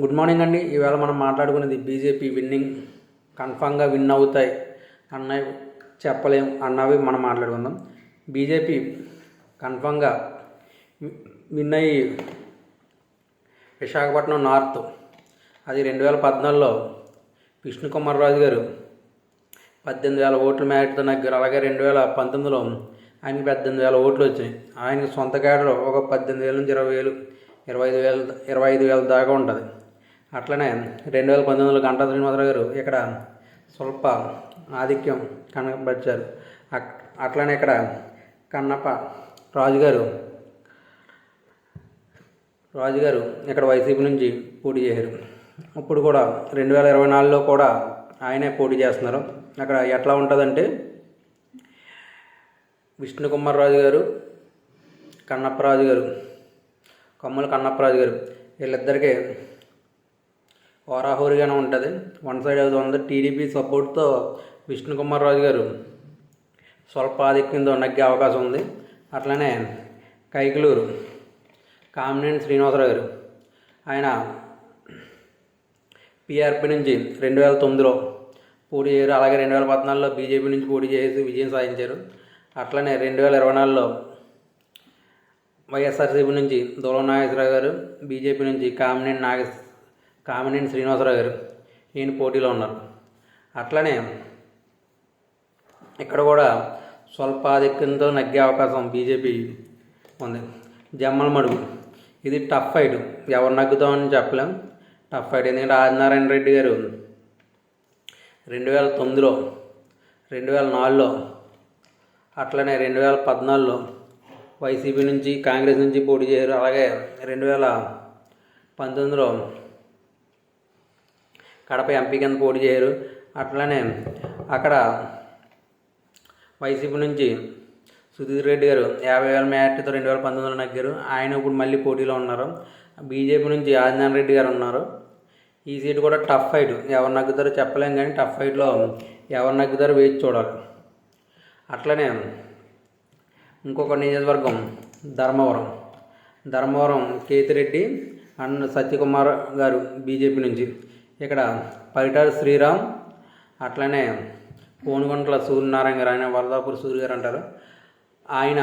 Good morning అండి. ఈవేళ మనం మాట్లాడుకునేది బీజేపీ విన్నింగ్. కన్ఫామ్గా విన్ అవుతాయి అన్నవి చెప్పలేం అన్నవి మనం మాట్లాడుకుందాం. బీజేపీ కన్ఫామ్గా విన్ అయ్యి విశాఖపట్నం నార్త్ అది రెండు వేల పద్నాలుగులో విష్ణుకుమార్ రాజు గారు పద్దెనిమిది వేల ఓట్ల మేరతో నగ్గారు. అలాగే రెండు వేల పంతొమ్మిదిలో ఆయనకి పద్దెనిమిది వేల ఓట్లు వచ్చినాయి. ఆయనకి సొంత కేడర్ ఒక పద్దెనిమిది వేల నుంచి ఇరవై వేలు ఇరవై ఐదు వేల ఇరవై ఐదు వేల దాకా ఉంటుంది. అట్లనే రెండు వేల పంతొమ్మిదిలో గంటా శ్రీనివాసరావు గారు ఇక్కడ స్వల్ప ఆధిక్యం కనబరిచారు. అట్లనే ఇక్కడ కన్నప్ప రాజుగారు రాజుగారు ఇక్కడ వైసీపీ నుంచి పోటీ చేశారు. ఇప్పుడు కూడా రెండు వేల ఇరవై నాలుగులో కూడా ఆయనే పోటీ చేస్తున్నారు. అక్కడ ఎట్లా ఉంటుందంటే విష్ణుకుమార్ రాజు గారు కన్నప్పరాజు గారు కమ్ముల కన్నప్పరాజు గారు. వీళ్ళిద్దరికీ హోరాహోరీగానే ఉంటుంది. వన్ సైడ్ అవుతుంది టీడీపీ సపోర్ట్తో విష్ణుకుమార్ రాజు గారు స్వల్ప ఆధిక్యంతో నగ్గే అవకాశం ఉంది. అట్లనే కైకలూరు కామినేని శ్రీనివాసరావు గారు. ఆయన పీఆర్పీ నుంచి రెండు వేల తొమ్మిదిలో పోటీ చేయరు. అలాగే రెండు వేల పద్నాలుగులో బీజేపీ నుంచి పోటీ చేసి విజయం సాధించారు. అట్లనే రెండు వేల ఇరవై నాలుగులో వైఎస్ఆర్సీపీ నుంచి దూరం నాగేశ్వరరావు గారు బీజేపీ నుంచి కామినేని నాగ కామినేని శ్రీనివాసరావు గారు ఈయన పోటీలో ఉన్నారు. అట్లనే ఇక్కడ కూడా స్వల్ప ఆధిక్యంతో నగ్గే అవకాశం బీజేపీ ఉంది. జమ్మల మడుగు. ఇది టఫ్ ఫైట్. ఎవరు నగ్గుతామని చెప్పలేం. Tough fight. ఎందుకంటే ఆదినారాయణ రెడ్డి గారు రెండు వేల తొమ్మిదిలో రెండు వేల నాలుగులో అట్లనే రెండు వేల పద్నాలుగులో వైసీపీ నుంచి కాంగ్రెస్ నుంచి పోటీ చేయరు అలాగే రెండు వేల పంతొమ్మిదిలో కడప ఎంపీ కింద పోటీ చేయరు అట్లనే అక్కడ వైసీపీ నుంచి సుధీర్ రెడ్డి గారు యాభై వేల మేటతో రెండు వేల పంతొమ్మిదిలో నగ్గారు. ఆయన ఇప్పుడు మళ్ళీ పోటీలో ఉన్నారు. బీజేపీ నుంచి ఆదినారాయణ రెడ్డి గారు ఉన్నారు. ఈ సీటు కూడా టఫ్ ఫైట్. ఎవరు నగ్గుతారో చెప్పలేం కానీ టఫ్ ఫైట్లో ఎవరు నగ్గుతారో వేచి చూడాలి. అట్లనే ఇంకొక నియోజకవర్గం ధర్మవరం. ధర్మవరం కేతిరెడ్డి అండ్ సత్యకుమార్ గారు బీజేపీ నుంచి. ఇక్కడ పరిటారు శ్రీరామ్ అట్లనే కోనుగంట్ల సూర్యనారాయణ గారు ఆయన వరదాపూర్ సూర్య గారు అంటారు. ఆయన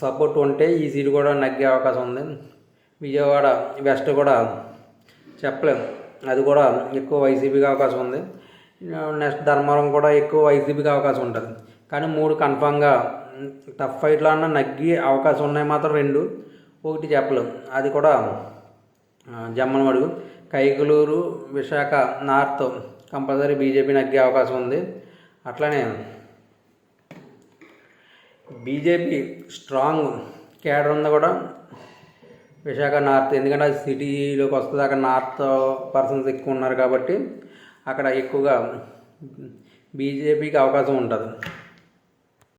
సపోర్ట్ ఉంటే ఈ సీటు కూడా నగ్గే అవకాశం ఉంది. విజయవాడ వెస్ట్ కూడా చెప్పలేం. అది కూడా ఎక్కువ వైసీపీకి అవకాశం ఉంది. నెక్స్ట్ ధర్మవరం కూడా ఎక్కువ వైసీపీకి అవకాశం ఉంటుంది. కానీ మూడు కన్ఫామ్గా టఫ్ ఫైట్లో అన్న నగ్గి అవకాశం ఉన్నాయి మాత్రం రెండు. ఒకటి చెప్పలేం. అది కూడా ఆ, Jammalamadugu Kaikaluru Visakha north compulsory BJP నగ్గే అవకాశం ఉంది. అట్లనే బీజేపీ స్ట్రాంగ్ కేడర్ ఉంది కూడా. విశాఖ నార్త్. ఎందుకంటే అది సిటీలోకి వస్తుంది. అక్కడ నార్త్ పర్సన్స్ ఎక్కువ ఉన్నారు కాబట్టి అక్కడ ఎక్కువగా బీజేపీకి అవకాశం ఉంటుంది.